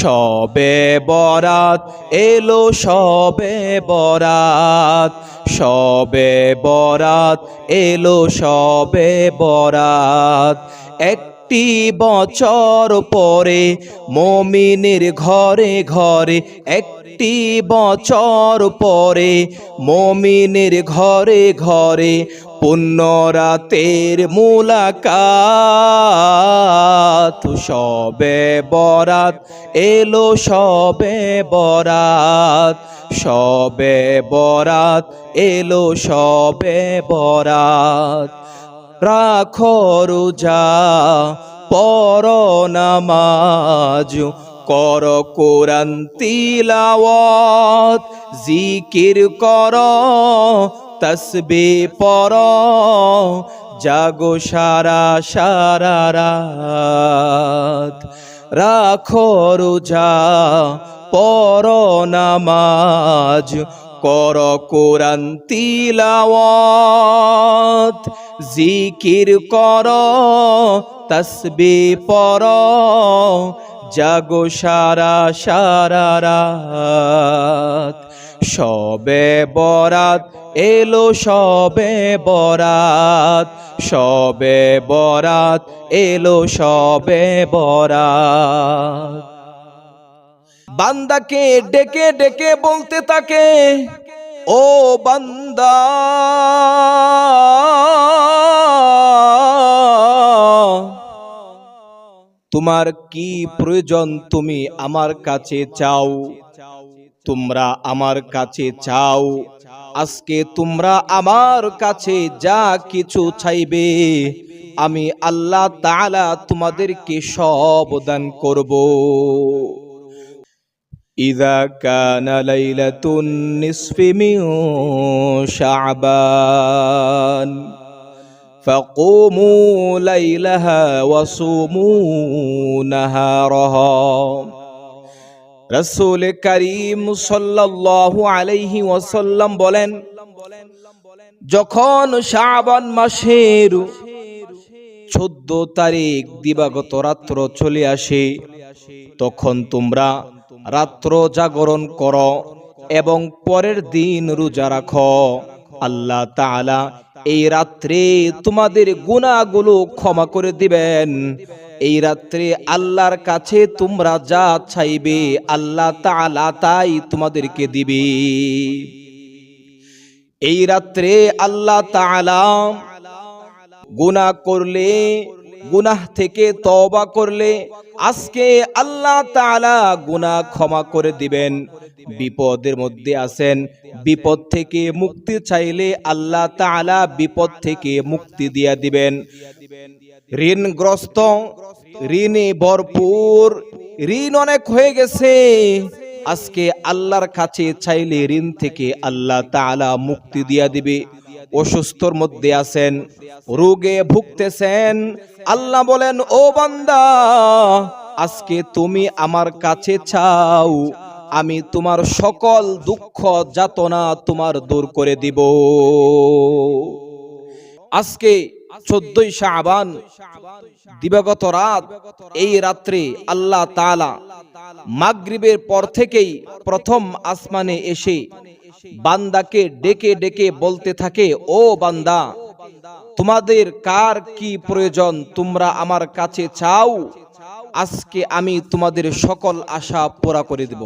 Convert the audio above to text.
সবে বরাত, এলো সবে বরাত সবে বরাত, এলো সবে বরাত। একটি বছর পরে মমিনের ঘরে ঘরে, একটি বছর পরে মমিনের ঘরে ঘরে পুণ্য রাতের মুলাকাত, সবে বরাত এলো, সবে বরাত সবে বরাত এলো, সবে বরাত। রাখো রোজা পর নামাজ, কর কোরআন তিলাওয়াত, জিকির কর তসবে পর জাগো সারা সারা রাত। রাখো রোজা পর নামাজ, কর কোরআন তিলাওয়াত। জিকির কর তসবে পর জাগো সারা সারা রাত। সবে বরাত এলো সবে বরাত সবে বরাত, এলো সবে বরাত। বান্দাকে ডেকে ডেকে বলতে থাকে, ও বান্দা, তোমার কি প্রয়োজন তুমি আমার কাছে চাও? তোমরা আমার কাছে চাও আজকে তোমরা আমার কাছে যা কিছু চাইবে আমি আল্লাহ তাআলা তোমাদেরকে সব দান করব إذا كان ليلة النصف من شعبان فقوموا ليلها وصوموا نهارها রসুল করিম সাল্লাল্লাহু আলাইহি ওয়াসাল্লাম বলেন, যখন শাবান মাসের চোদ্দ তারিখ দিবাগত রাত্র চলে আসে, তখন তোমরা রাত্র জাগরণ করো এবং পরের দিন রোজা রাখো। আল্লাহ তাআলা এই রাত্রে তোমাদের গুনাহগুলো ক্ষমা করে দিবেন। এই রাত্রে আল্লাহর কাছে তোমরা যা চাইবে, আল্লাহ তালা তাই তোমাদেরকে দিবে। এই রাত্রে আল্লাহ তাআলা গুনাহ করলে গুনাহ থেকে তওবা করলে আজকে আল্লাহ তাআলা গুনাহ ক্ষমা করে দিবেন। বিপদের মধ্যে আছেন, বিপদ থেকে মুক্তি চাইলে আল্লাহ তাআলা বিপদ থেকে মুক্তি দিয়া দিবেন। ঋণগ্রস্ত, ঋণে ভরপুর, ঋণ অনেক হয়ে গেছে। আজকে আল্লাহর কাছে চাইলে ঋণ থেকে আল্লাহ তাআলা মুক্তি দিয়া দিবে। অসুস্থর মধ্যে আছেন, রোগে ভুগতেছেন। আল্লাহ বলেন, ও বান্দা, আজকে তুমি আমার কাছে চাও, আমি তোমার সকল দুঃখ যাতনা তোমার দূর করে দিব। আজকে চোদ্দই শাহবান দিবাগত রাত, এই রাত্রে আল্লাহ তাআলা মাগরিবের পর থেকেই প্রথম আসমানে এসে বান্দাকে ডেকে ডেকে বলতে থাকে, ও বান্দা, তোমাদের কার কি প্রয়োজন? তোমরা আমার কাছে চাও? আজকে আমি তোমাদের সকল আশা পোড়া করে দেব।